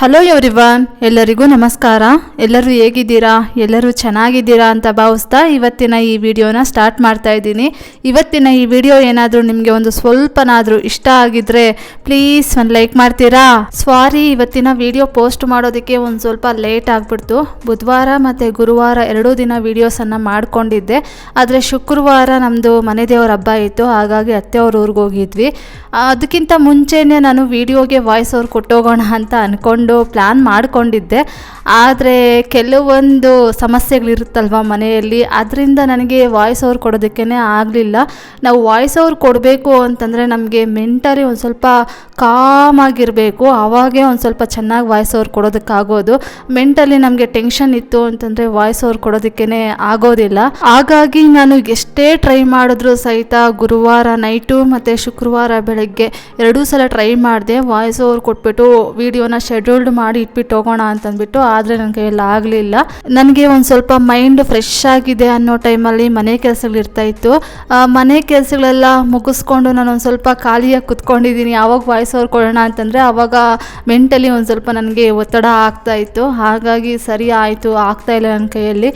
Hello everyone ಎಲ್ಲರಿಗೂ ನಮಸ್ಕಾರ. ಎಲ್ಲರೂ ಹೇಗಿದ್ದೀರಾ? ಎಲ್ಲರೂ ಚೆನ್ನಾಗಿದ್ದೀರಾ ಅಂತ ಭಾವಿಸ್ತಾ ಇವತ್ತಿನ ಈ ವಿಡಿಯೋನ ಸ್ಟಾರ್ಟ್ ಮಾಡ್ತಾ ಇದ್ದೀನಿ. ಇವತ್ತಿನ ಈ ವಿಡಿಯೋ ಏನಾದರೂ ನಿಮಗೆ ಒಂದು ಸ್ವಲ್ಪನಾದರೂ ಇಷ್ಟ ಆಗಿದ್ರೆ ಪ್ಲೀಸ್ ಒಂದು ಲೈಕ್ ಮಾಡ್ತೀರಾ? ಸ್ವಾರಿ ಇವತ್ತಿನ ವಿಡಿಯೋ ಪೋಸ್ಟ್ ಮಾಡೋದಕ್ಕೆ ಒಂದು ಸ್ವಲ್ಪ ಲೇಟ್ ಆಗಿಬಿಡ್ತು. ಬುಧವಾರ ಮತ್ತು ಗುರುವಾರ ಎರಡೂ ದಿನ ವೀಡಿಯೋಸನ್ನು ಮಾಡಿಕೊಂಡಿದ್ದೆ. ಆದರೆ ಶುಕ್ರವಾರ ನಮ್ಮದು ಮನೆ ದೇವರ ಹಬ್ಬ ಇತ್ತು, ಹಾಗಾಗಿ ಅತ್ತೆಯವ್ರ ಊರಿಗೆ ಹೋಗಿದ್ವಿ. ಅದಕ್ಕಿಂತ ಮುಂಚೆನೇ ನಾನು ವಿಡಿಯೋಗೆ ವಾಯ್ಸ್ ಅವ್ರು ಕೊಟ್ಟೋಗೋಣ ಅಂತ ಅಂದ್ಕೊಂಡು ಪ್ಲ್ಯಾನ್ ಮಾಡಿಕೊಂಡಿದ್ದೆ. ಆದರೆ ಕೆಲವೊಂದು ಸಮಸ್ಯೆಗಳಿರುತ್ತಲ್ವ ಮನೆಯಲ್ಲಿ? ಅದರಿಂದ ನನಗೆ ವಾಯ್ಸ್ ಓವರ್ ಕೊಡೋದಕ್ಕೇ ಆಗಲಿಲ್ಲ. ನಾವು ವಾಯ್ಸ್ ಓವರ್ ಕೊಡಬೇಕು ಅಂತಂದರೆ ನಮಗೆ ಮೆಂಟಲಿ ಒಂದು ಸ್ವಲ್ಪ ಕಾಮಾಗಿರಬೇಕು ಆವಾಗೇ ಒಂದು ಸ್ವಲ್ಪ ಚೆನ್ನಾಗಿ ವಾಯ್ಸ್ ಓವರ್ ಕೊಡೋದಕ್ಕಾಗೋದು. ಮೆಂಟಲಿ ನಮಗೆ ಟೆನ್ಷನ್ ಇತ್ತು ಅಂತಂದರೆ ವಾಯ್ಸ್ ಓವರ್ ಕೊಡೋದಕ್ಕೇ ಆಗೋದಿಲ್ಲ. ಹಾಗಾಗಿ ನಾನು ಎಷ್ಟೇ ಟ್ರೈ ಮಾಡಿದ್ರು ಸಹಿತ ಗುರುವಾರ ನೈಟು ಮತ್ತು ಶುಕ್ರವಾರ ಬೆಳಗ್ಗೆ ಎರಡೂ ಸಲ ಟ್ರೈ ಮಾಡಿದೆ ವಾಯ್ಸ್ ಓವರ್ ಕೊಟ್ಬಿಟ್ಟು ವಿಡಿಯೋನ ಮಾಡಿ ಇಟ್ಬಿಟ್ಟು ಹೋಗೋಣ ಅಂತಂದ್ಬಿಟ್ಟು, ಆದರೆ ನನ್ನ ಕೈಯಲ್ಲಿ ಆಗಲಿಲ್ಲ. ನನಗೆ ಒಂದು ಸ್ವಲ್ಪ ಮೈಂಡ್ ಫ್ರೆಶ್ ಆಗಿದೆ ಅನ್ನೋ ಟೈಮಲ್ಲಿ ಮನೆ ಕೆಲಸಗಳಿರ್ತಾ ಇತ್ತು. ಮನೆ ಕೆಲಸಗಳೆಲ್ಲ ಮುಗಿಸ್ಕೊಂಡು ನಾನು ಒಂದು ಸ್ವಲ್ಪ ಖಾಲಿಯಾಗಿ ಕುತ್ಕೊಂಡಿದ್ದೀನಿ ಯಾವಾಗ ವಾಯ್ಸ್ ಓವರ್ ಕೊಡೋಣ ಅಂತಂದರೆ ಆವಾಗ ಮೆಂಟಲಿ ಒಂದು ಸ್ವಲ್ಪ ನನಗೆ ಒತ್ತಡ ಆಗ್ತಾ ಇತ್ತು. ಹಾಗಾಗಿ ಸರಿ ಆಯಿತು, ಆಗ್ತಾ ಇಲ್ಲ ನನ್ನ ಕೈಯಲ್ಲಿ.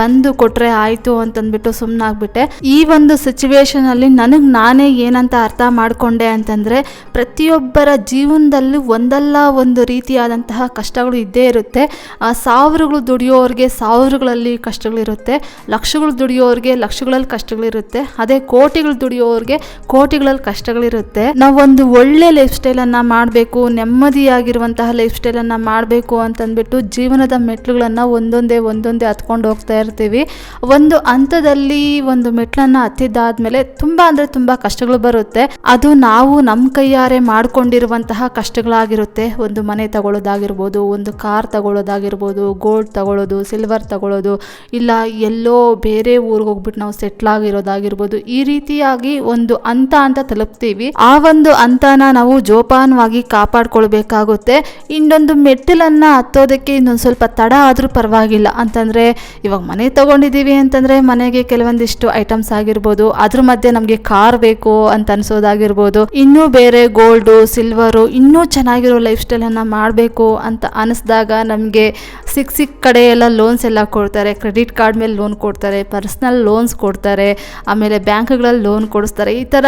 ಬಂದು ಕೊಟ್ಟರೆ ಆಯಿತು ಅಂತಂದ್ಬಿಟ್ಟು ಸುಮ್ಮನಾಗ್ಬಿಟ್ಟೆ ಈ ಒಂದು ಸಿಚುವೇಶನಲ್ಲಿ ನನಗೆ ನಾನೇ ಏನಂತ ಅರ್ಥ ಮಾಡಿಕೊಂಡೆ ಅಂತಂದರೆ, ಪ್ರತಿಯೊಬ್ಬರ ಜೀವನದಲ್ಲೂ ಒಂದಲ್ಲ ಒಂದು ರೀತಿಯಾದಂತಹ ಕಷ್ಟಗಳು ಇದ್ದೇ ಇರುತ್ತೆ. ಆ, ಸಾವಿರಗಳು ದುಡಿಯೋರಿಗೆ ಸಾವಿರಗಳಲ್ಲಿ ಕಷ್ಟಗಳಿರುತ್ತೆ. ಲಕ್ಷಗಳು ದುಡಿಯೋರಿಗೆ ಲಕ್ಷಗಳಲ್ಲಿ ಕಷ್ಟಗಳಿರುತ್ತೆ. ಅದೇ ಕೋಟಿಗಳು ದುಡಿಯೋರಿಗೆ ಕೋಟಿಗಳಲ್ಲಿ ಕಷ್ಟಗಳಿರುತ್ತೆ. ನಾವೊಂದು ಒಳ್ಳೆ ಲೈಫ್ ಸ್ಟೈಲನ್ನು ಮಾಡಬೇಕು ನೆಮ್ಮದಿಯಾಗಿರುವಂತಹ ಲೈಫ್ ಸ್ಟೈಲನ್ನು ಮಾಡಬೇಕು ಅಂತಂದ್ಬಿಟ್ಟು ಜೀವನದ ಮೆಟ್ಲುಗಳನ್ನು ಒಂದೊಂದೇ ಒಂದೊಂದೇ ಹತ್ಕೊಂಡು ಹೋಗ್ತಾ ಇರ್ತೀವಿ. ಒಂದು ಹಂತದಲ್ಲಿ ಒಂದು ಮೆಟ್ಲನ್ನು ಹತ್ತಿದ್ದಾದ್ಮೇಲೆ ತುಂಬ ಅಂದರೆ ತುಂಬ ಕಷ್ಟಗಳು ಬರುತ್ತೆ. ಅದು ನಾವು ನಮ್ಮ ಕೈಯಾರೆ ಮಾಡ್ಕೊಂಡಿರುವಂತಹ ಕಷ್ಟಗಳಾಗಿರುತ್ತೆ. ಒಂದು ಮನೆ ತಗೊಳ್ಳೋದಾಗಿರ್ಬೋದು, ಒಂದು ಕಾರ್ ತಗೊಳ್ಳೋದಾಗಿರ್ಬೋದು ಗೋಲ್ಡ್ ತಗೊಳ್ಳೋದು ಸಿಲ್ವರ್ ತಗೊಳ್ಳೋದು, ಇಲ್ಲ ಎಲ್ಲೋ ಬೇರೆ ಊರಿಗೆ ಹೋಗ್ಬಿಟ್ಟು ನಾವು ಸೆಟ್ಲ್ ಆಗಿರೋದಾಗಿರ್ಬೋದು, ಈ ರೀತಿಯಾಗಿ ಒಂದು ಹಂತ ಅಂತ ತಲುಪ್ತೀವಿ. ಆ ಒಂದು ಹಂತನ ನಾವು ಜೋಪಾನವಾಗಿ ಕಾಪಾಡ್ಕೊಳ್ಬೇಕಾಗುತ್ತೆ. ಇನ್ನೊಂದು ಮೆಟ್ಟಿಲನ್ನ ಹತ್ತೋದಕ್ಕೆ ಇನ್ನೊಂದು ಸ್ವಲ್ಪ ತಡ ಆದರೂ ಪರವಾಗಿಲ್ಲ. ಅಂತಂದರೆ, ಇವಾಗ ಮನೆ ತಗೊಂಡಿದ್ದೀವಿ ಅಂತಂದರೆ ಮನೆಗೆ ಕೆಲವೊಂದಿಷ್ಟು ಐಟಮ್ಸ್ ಆಗಿರ್ಬೋದು, ಅದ್ರ ಮಧ್ಯೆ ನಮಗೆ ಕಾರ್ ಬೇಕು ಅಂತ ಅನ್ಸೋದಾಗಿರ್ಬೋದು, ಇನ್ನೂ ಬೇರೆ ಗೋಲ್ಡು ಸಿಲ್ವರು ಇನ್ನೂ ಚೆನ್ನಾಗಿರೋ ಲೈಫ್ ಸ್ಟೈಲನ್ನು ಮಾಡಬೇಕು ಅಂತ ಅನಿಸ್ದಾಗ ನಮಗೆ ಸಿಕ್ಕ ಸಿಕ್ಕ ಕಡೆ ಎಲ್ಲ ಲೋನ್ಸ್ ಎಲ್ಲ ಕೊಡ್ತಾರೆ. ಕ್ರೆಡಿಟ್ ಕಾರ್ಡ್ ಮೇಲೆ ಲೋನ್ ಕೊಡ್ತಾರೆ ಪರ್ಸ್ನಲ್ ಲೋನ್ಸ್ ಕೊಡ್ತಾರೆ, ಆಮೇಲೆ ಬ್ಯಾಂಕ್ಗಳಲ್ಲಿ ಲೋನ್ ಕೊಡಿಸ್ತಾರೆ. ಈ ಥರ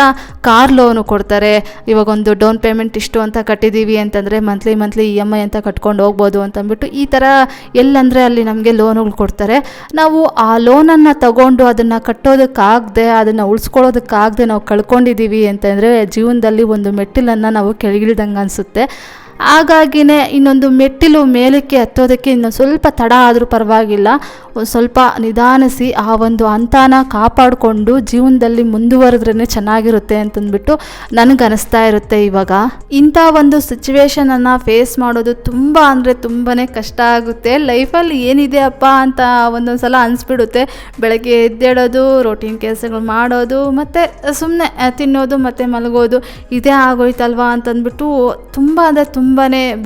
ಕಾರ್ ಲೋನು ಕೊಡ್ತಾರೆ. ಇವಾಗ ಒಂದು ಡೌನ್ ಪೇಮೆಂಟ್ ಇಷ್ಟು ಅಂತ ಕಟ್ಟಿದ್ದೀವಿ ಅಂತಂದರೆ monthly monthly E M I ಅಂತ ಕಟ್ಕೊಂಡು ಹೋಗ್ಬೋದು ಅಂತಂದ್ಬಿಟ್ಟು ಈ ಥರ ಎಲ್ಲಂದರೆ ಅಲ್ಲಿ ನಮಗೆ ಲೋನುಗಳು ಕೊಡ್ತಾರೆ. ನಾವು ಆ ಲೋನನ್ನು ತಗೊಂಡು ಅದನ್ನು ಕಟ್ಟೋದಕ್ಕಾಗದೆ, ಅದನ್ನು ಉಳಿಸ್ಕೊಳ್ಳೋದಕ್ಕಾಗದೆ ನಾವು ಕಳ್ಕೊಂಡಿದ್ದೀವಿ ಅಂತಂದರೆ ಜೀವನದಲ್ಲಿ ಒಂದು ಮೆಟ್ಟಿಲನ್ನು ನಾವು ಕೆಳಗಿಳಿದಂಗೆ ಅನಿಸುತ್ತೆ. ಹಾಗಾಗಿನೇ ಇನ್ನೊಂದು ಮೆಟ್ಟಿಲು ಮೇಲಕ್ಕೆ ಹತ್ತೋದಕ್ಕೆ ಇನ್ನೊಂದು ಸ್ವಲ್ಪ ತಡ ಆದರೂ ಪರವಾಗಿಲ್ಲ. ಸ್ವಲ್ಪ ನಿಧಾನಿಸಿ ಆ ಒಂದು ಹಂತನ ಕಾಪಾಡಿಕೊಂಡು ಜೀವನದಲ್ಲಿ ಮುಂದುವರೆದ್ರೇ ಚೆನ್ನಾಗಿರುತ್ತೆ ಅಂತಂದ್ಬಿಟ್ಟು ನನಗೆ ಅನಿಸ್ತಾ ಇರುತ್ತೆ ಇವಾಗ. ಇಂಥ ಒಂದು ಸಿಚುವೇಶನನ್ನು ಫೇಸ್ ಮಾಡೋದು ತುಂಬ ಅಂದರೆ ತುಂಬಾ ಕಷ್ಟ ಆಗುತ್ತೆ. ಲೈಫಲ್ಲಿ ಏನಿದೆ ಅಪ್ಪ ಅಂತ ಒಂದೊಂದು ಸಲ ಅನಿಸ್ಬಿಡುತ್ತೆ. ಬೆಳಗ್ಗೆ ಎದ್ದೇಳೋದು ರೋಟೀನ್ ಕೆಲಸಗಳು ಮಾಡೋದು, ಮತ್ತು ಸುಮ್ಮನೆ ತಿನ್ನೋದು, ಮತ್ತು ಮಲಗೋದು, ಇದೇ ಆಗೋಯ್ತಲ್ವಾ ಅಂತಂದ್ಬಿಟ್ಟು ತುಂಬ ಅಂದರೆ ತುಂಬಾ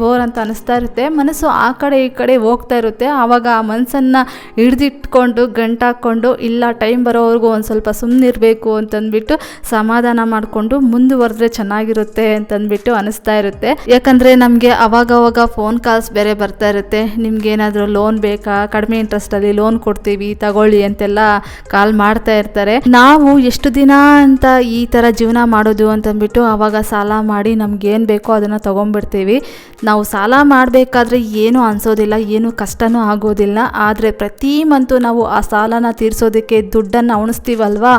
ಬೋರ್ ಅಂತ ಅನಿಸ್ತಾ ಇರುತ್ತೆ. ಮನಸ್ಸು ಆ ಕಡೆ ಈ ಕಡೆ ಹೋಗ್ತಾ ಇರುತ್ತೆ. ಆವಾಗ ಆ ಮನಸ್ಸನ್ನು ಹಿಡಿದಿಟ್ಕೊಂಡು ಗಂಟಾಕ್ಕೊಂಡು ಇಲ್ಲ ಟೈಮ್ ಬರೋವರೆಗೂ ಒಂದು ಸ್ವಲ್ಪ ಸುಮ್ಮನಿರಬೇಕು ಅಂತಂದ್ಬಿಟ್ಟು ಸಮಾಧಾನ ಮಾಡಿಕೊಂಡು ಮುಂದುವರೆದ್ರೆ ಚೆನ್ನಾಗಿರುತ್ತೆ ಅಂತಂದ್ಬಿಟ್ಟು ಅನಿಸ್ತಾ ಇರುತ್ತೆ. ಯಾಕಂದರೆ ನಮಗೆ ಅವಾಗವಾಗ ಫೋನ್ ಕಾಲ್ಸ್ ಬೇರೆ ಬರ್ತಾ ಇರುತ್ತೆ. ನಿಮ್ಗೆ ಏನಾದರೂ ಲೋನ್ ಬೇಕಾ? ಕಡಿಮೆ ಇಂಟ್ರೆಸ್ಟಲ್ಲಿ ಲೋನ್ ಕೊಡ್ತೀವಿ, ತಗೊಳ್ಳಿ ಅಂತೆಲ್ಲ ಕಾಲ್ ಮಾಡ್ತಾ ಇರ್ತಾರೆ. ನಾವು ಎಷ್ಟು ದಿನ ಅಂತ ಈ ಥರ ಜೀವನ ಮಾಡೋದು ಅಂತಂದ್ಬಿಟ್ಟು ಆವಾಗ ಸಾಲ ಮಾಡಿ ನಮ್ಗೆ ಏನು ಬೇಕೋ ಅದನ್ನು ತೊಗೊಂಡ್ಬಿಡ್ತೀವಿ. ನಾವು ಸಾಲ ಮಾಡಬೇಕಾದ್ರೆ ಏನೂ ಅನಿಸೋದಿಲ್ಲ, ಏನೂ ಕಷ್ಟನೂ ಆಗೋದಿಲ್ಲ. ಆದರೆ ಪ್ರತಿ ಮಂತು ನಾವು ಆ ಸಾಲನ ತೀರಿಸೋದಕ್ಕೆ ದುಡ್ಡನ್ನು ಉಣಿಸ್ತೀವಲ್ವಾ?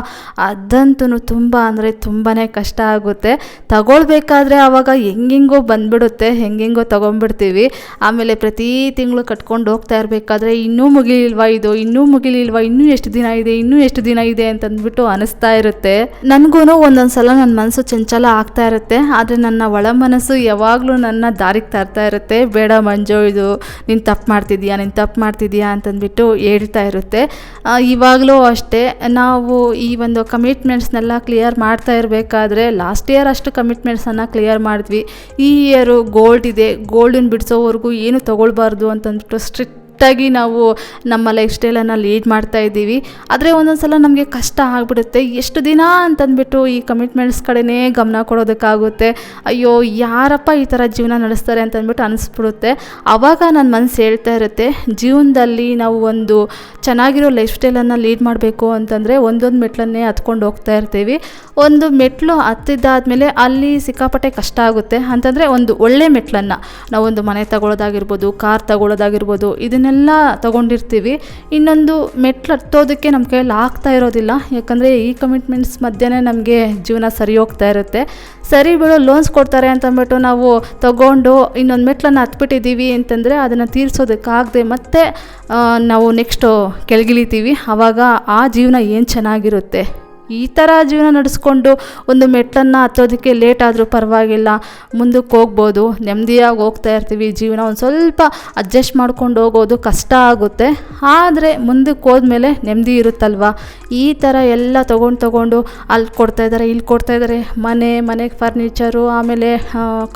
ಅದಂತೂ ತುಂಬ ಅಂದರೆ ತುಂಬಾ ಕಷ್ಟ ಆಗುತ್ತೆ. ತಗೊಳ್ಬೇಕಾದ್ರೆ ಆವಾಗ ಹೆಂಗೆಂಗೋ ಬಂದ್ಬಿಡುತ್ತೆ, ಹೆಂಗೆಂಗೋ ತೊಗೊಂಡ್ಬಿಡ್ತೀವಿ. ಆಮೇಲೆ ಪ್ರತಿ ತಿಂಗಳು ಕಟ್ಕೊಂಡು ಹೋಗ್ತಾ ಇರಬೇಕಾದ್ರೆ ಇನ್ನೂ ಮುಗಿಲಿಲ್ವ ಇದು? ಇನ್ನೂ ಮುಗಿಲಿಲ್ವ? ಇನ್ನೂ ಎಷ್ಟು ದಿನ ಇದೆ? ಇನ್ನೂ ಎಷ್ಟು ದಿನ ಇದೆ ಅಂತಂದ್ಬಿಟ್ಟು ಅನಿಸ್ತಾ ಇರುತ್ತೆ. ನನಗೂ ಒಂದೊಂದು ಸಲ ನನ್ನ ಮನಸ್ಸು ಚಂಚಲ ಆಗ್ತಾ ಇರುತ್ತೆ. ಆದರೆ ನನ್ನ ಒಳ ಮನಸ್ಸು ಯಾವಾಗಲೂ ನನ್ನ ದಾರಿಗೆ ತರ್ತಾ ಇರುತ್ತೆ. ಬೇಡ ಮಂಜು, ಇದು ನೀನು ತಪ್ಪು ಮಾಡ್ತಿದ್ದೀಯಾ, ನೀನು ತಪ್ಪು ಮಾಡ್ತಿದ್ದೀಯಾ ಅಂತಂದ್ಬಿಟ್ಟು ಹೇಳ್ತಾ ಇರುತ್ತೆ. ಇವಾಗಲೂ ಅಷ್ಟೇ, ನಾವು ಈ ಒಂದು ಕಮಿಟ್ಮೆಂಟ್ಸ್ನೆಲ್ಲ ಕ್ಲಿಯರ್ ಮಾಡ್ತಾ ಇರಬೇಕಾದ್ರೆ ಲಾಸ್ಟ್ ಇಯರ್ ಅಷ್ಟು ಕಮಿಟ್ಮೆಂಟ್ಸನ್ನು ಕ್ಲಿಯರ್ ಮಾಡಿದ್ವಿ. ಈ ಇಯರು ಗೋಲ್ಡ್ ಇದೆ ಗೋಲ್ಡನ್ನು ಬಿಡಿಸೋವರೆಗೂ ಏನು ತೊಗೊಳ್ಬಾರ್ದು ಅಂತಂದ್ಬಿಟ್ಟು ಸ್ಟ್ರಿಕ್ಟ್ ಕರೆಕ್ಟಾಗಿ ನಾವು ನಮ್ಮ ಲೈಫ್ ಸ್ಟೈಲನ್ನು ಲೀಡ್ ಮಾಡ್ತಾ ಇದ್ದೀವಿ. ಆದರೆ ಒಂದೊಂದು ಸಲ ನಮಗೆ ಕಷ್ಟ ಆಗಿಬಿಡುತ್ತೆ. ಎಷ್ಟು ದಿನ ಅಂತಂದ್ಬಿಟ್ಟು ಈ ಕಮಿಟ್ಮೆಂಟ್ಸ್ ಕಡೆನೇ ಗಮನ ಕೊಡೋದಕ್ಕಾಗುತ್ತೆ. ಅಯ್ಯೋ, ಯಾರಪ್ಪ ಈ ಥರ ಜೀವನ ನಡೆಸ್ತಾರೆ ಅಂತಂದ್ಬಿಟ್ಟು ಅನಿಸ್ಬಿಡುತ್ತೆ. ಆವಾಗ ನನ್ನ ಮನಸ್ಸು ಹೇಳ್ತಾ ಇರುತ್ತೆ, ಜೀವನದಲ್ಲಿ ನಾವು ಒಂದು ಚೆನ್ನಾಗಿರೋ ಲೈಫ್ ಸ್ಟೈಲನ್ನು ಲೀಡ್ ಮಾಡಬೇಕು ಅಂತಂದರೆ ಒಂದೊಂದು ಮೆಟ್ಲನ್ನೇ ಹತ್ಕೊಂಡು ಹೋಗ್ತಾ ಇರ್ತೀವಿ. ಒಂದು ಮೆಟ್ಲು ಹತ್ತಿದ್ದಾದಮೇಲೆ ಅಲ್ಲಿ ಸಿಕ್ಕಾಪಟ್ಟೆ ಕಷ್ಟ ಆಗುತ್ತೆ. ಅಂತಂದರೆ ಒಂದು ಒಳ್ಳೆ ಮೆಟ್ಲನ್ನು. ನಾವೊಂದು ಮನೆ ತಗೊಳ್ಳೋದಾಗಿರ್ಬೋದು ಕಾರ್ ತಗೊಳ್ಳೋದಾಗಿರ್ಬೋದು ಇದನ್ನೆಲ್ಲ ತಗೊಂಡಿರ್ತೀವಿ. ಇನ್ನೊಂದು ಮೆಟ್ಲು ಹತ್ತೋದಕ್ಕೆ ನಮ್ಮ ಕೈಯಲ್ಲಿ ಆಗ್ತಾ ಇರೋದಿಲ್ಲ. ಯಾಕಂದರೆ ಈ ಕಮಿಟ್ಮೆಂಟ್ಸ್ ಮಧ್ಯೆ ನಮಗೆ ಜೀವನ ಸರಿ ಹೋಗ್ತಾ ಇರುತ್ತೆ. ಸರಿ ಬಿಡು ಲೋನ್ಸ್ ಕೊಡ್ತಾರೆ ಅಂತಂದ್ಬಿಟ್ಟು ನಾವು ತಗೊಂಡು ಇನ್ನೊಂದು ಮೆಟ್ಲನ್ನು ಹತ್ಬಿಟ್ಟಿದ್ದೀವಿ ಅಂತಂದರೆ ಅದನ್ನು ತೀರಿಸೋದಕ್ಕಾಗದೆ ಮತ್ತೆ ನಾವು ನೆಕ್ಸ್ಟು ಕೆಳಗಿಳಿತೀವಿ. ಆವಾಗ ಆ ಜೀವನ ಏನು ಚೆನ್ನಾಗಿರುತ್ತೆ? ಈ ಥರ ಜೀವನ ನಡೆಸ್ಕೊಂಡು ಒಂದು ಮೆಟ್ಟನ್ನು ಹತ್ತೋದಕ್ಕೆ ಲೇಟ್ ಆದರೂ ಪರವಾಗಿಲ್ಲ. ಮುಂದಕ್ಕೆ ಹೋಗ್ಬೋದು, ನೆಮ್ಮದಿಯಾಗಿ ಹೋಗ್ತಾ ಇರ್ತೀವಿ. ಜೀವನ ಒಂದು ಸ್ವಲ್ಪ ಅಡ್ಜಸ್ಟ್ ಮಾಡ್ಕೊಂಡು ಹೋಗೋದು ಕಷ್ಟ ಆಗುತ್ತೆ. ಆದರೆ ಮುಂದಕ್ಕೆ ಹೋದ್ಮೇಲೆ ನೆಮ್ಮದಿ ಇರುತ್ತಲ್ವ? ಈ ಥರ ಎಲ್ಲ ತೊಗೊಂಡು ತೊಗೊಂಡು ಅಲ್ಲಿ ಕೊಡ್ತಾ ಇದ್ದಾರೆ ಇಲ್ಲಿ ಕೊಡ್ತಾ ಇದ್ದಾರೆ ಮನೆ ಮನೆಗೆ ಫರ್ನಿಚರು ಆಮೇಲೆ